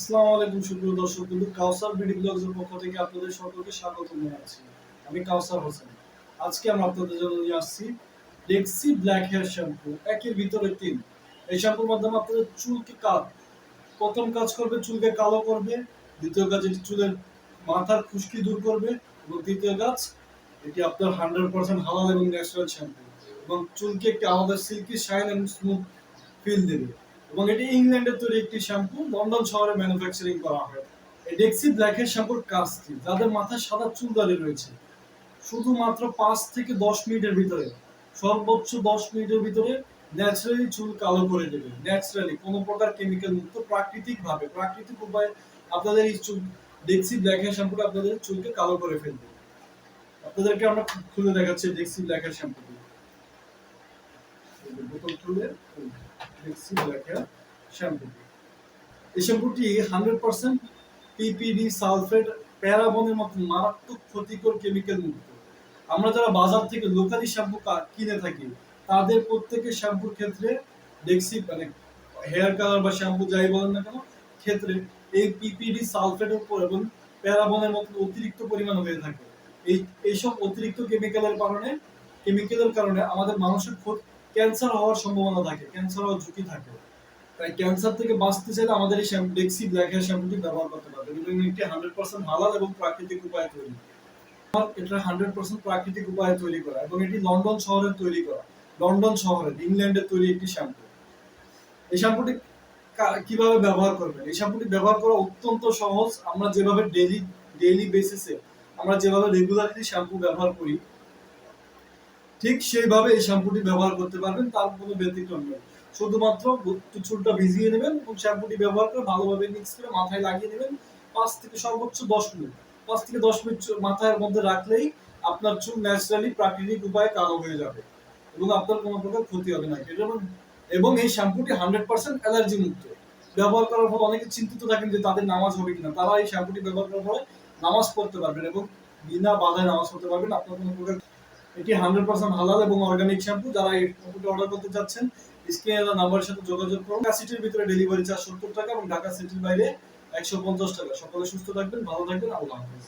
আসসালামু আলাইকুম সুপ্রিয় দর্শক বন্ধু, কাউসার বিডি ব্লগসের পক্ষ থেকে আপনাদের সকলকে স্বাগত জানাচ্ছি। আমি কাউসার হোসেন। আজকে আমরা আপনাদের জন্য নিয়ে আসছি ডেক্সি ব্ল্যাক হেয়ার শ্যাম্পু একের ভিতরে তিন। এই শ্যাম্পুর মাধ্যমে আপনাদের চুলকে প্রথম কাজ করবে চুলকে কালো করবে, দ্বিতীয় কাজ এটি চুলের মাথার খুশকি দূর করবে, এবং তৃতীয় কাজ, এটি আপনার হান্ড্রেড পার্সেন্ট হালাল এবং ন্যাচারাল শ্যাম্পু এবং চুলকে একটি আলাদা সিল্কি শাইন এবং স্মুথ ফিল দেবে। এবং এটি ইংল্যান্ডের তৈরি একটি শ্যাম্পু লন্ডন শহরে ম্যানুফ্যাকচারিং করা হয়। ডেক্সি ব্ল্যাকের শ্যাম্পুর কাজ যাদের মাথায় সাদা চুল দাঁড়িয়ে রয়েছে, শুধুমাত্র পাঁচ থেকে দশ মিনিটের ভিতরে, সর্বোচ্চ দশ মিনিটের ভিতরে ন্যাচারালি চুল কালো করে দেবে ন্যাচারালি কোনো প্রকার কেমিক্যাল মুক্ত প্রাকৃতিক ভাবে প্রাকৃতিক উপায়ে আপনাদের এই চুল ডেক্সি ব্ল্যাক হেয়ার শ্যাম্পুটা আপনাদের চুলকে কালো করে ফেলবে। আপনাদেরকে আমরা খুলে দেখাচ্ছি ডেক্সি ব্ল্যাক হেয়ার শ্যাম্পুটি বোতল খুলে ব্ল্যাক শ্যাম্পুটি। হান্ড্রেড পার্সেন্ট পিপিডি সালফেট প্যারাবনের মতো মারাত্মক ক্ষতিকর কেমিক্যাল মুক্ত। আমরা যারা বাজার থেকে লোকালি শ্যাম্পু কিনে থাকি, তাদের প্রত্যেকের শ্যাম্পুর ক্ষেত্রে ডেক্সি মানে হেয়ার কালার বা শ্যাম্পু যাই বলেন না কেন, ক্ষেত্রে এই পিপিডি সালফেটের উপর এবং প্যারাবনের মতো অতিরিক্ত পরিমাণ হয়ে থাকে। এই এইসব অতিরিক্ত কেমিক্যালের কারণে কেমিক্যালের কারণে আমাদের মানুষের ক্যান্সার হওয়ার সম্ভাবনা থাকে, ক্যান্সার হওয়ার ঝুঁকি থাকে। তাই ক্যান্সার থেকে বাঁচতে চাইলে আমাদের এই শ্যাম্পু ডেক্সি ব্ল্যাক হেয়ার শ্যাম্পুটি ব্যবহার করতে পারবেন এবং এটি হান্ড্রেড পার্সেন্ট হালাল এবং প্রাকৃতিক উপায়ে তৈরি। এটা হান্ড্রেড পার্সেন্ট প্রাকৃতিক উপায়ে তৈরি করা এবং এটি লন্ডন শহরে তৈরি করা। লন্ডন শহরে, ইংল্যান্ডে তৈরি একটি শ্যাম্পু। এই শ্যাম্পুটি কীভাবে ব্যবহার করবেন? এই শ্যাম্পুটি ব্যবহার করা অত্যন্ত সহজ। আমরা যেভাবে ডেইলি ডেইলি বেসিসে আমরা যেভাবে রেগুলারলি শ্যাম্পু ব্যবহার করি ঠিক সেইভাবে এই শ্যাম্পুটি ব্যবহার করতে পারবেন, তার কোনো ব্যতিক্রম নেই। শুধুমাত্র চুলটা ভিজিয়ে নেবেন এবং শ্যাম্পুটি ব্যবহার করে ভালোভাবে মিক্স করে মাথায় লাগিয়ে নেবেন। পাঁচ থেকে সর্বোচ্চ দশ মিনিট, পাঁচ থেকে দশ মিনিট মাথার মধ্যে রাখলেই আপনার চুল ন্যাচারালি প্রাকৃতিক উপায়ে কালো হয়ে যাবে এবং আপনার কোনো প্রকার ক্ষতি হবে না। এবং এবং এই শ্যাম্পুটি হান্ড্রেড পার্সেন্ট অ্যালার্জি মুক্ত। ব্যবহার করার ফলে অনেকে চিন্তিত থাকেন যে তাদের নামাজ হবে কিনা। তারা এই শ্যাম্পুটি ব্যবহার করার ফলে নামাজ পড়তে পারবেন এবং বিনা বাধায় নামাজ পড়তে পারবেন। আপনার কোনো প্রকার এটি হান্ড্রেড পার্সেন্ট হালাল এবং অর্গানিক শ্যাম্পু। যারা এই শ্যাম্পুটি অর্ডার করতে চাচ্ছেন, স্ক্রিনে নাম্বারের সাথে যোগাযোগ করুন। ঢাকা সিটির ভিতরে ডেলিভারি চার্জ সত্তর টাকা এবং ঢাকা সিটির বাইরে একশো পঞ্চাশ টাকা। সকলে সুস্থ থাকবেন, ভালো থাকবেন। আল্লাহ হাফিজ।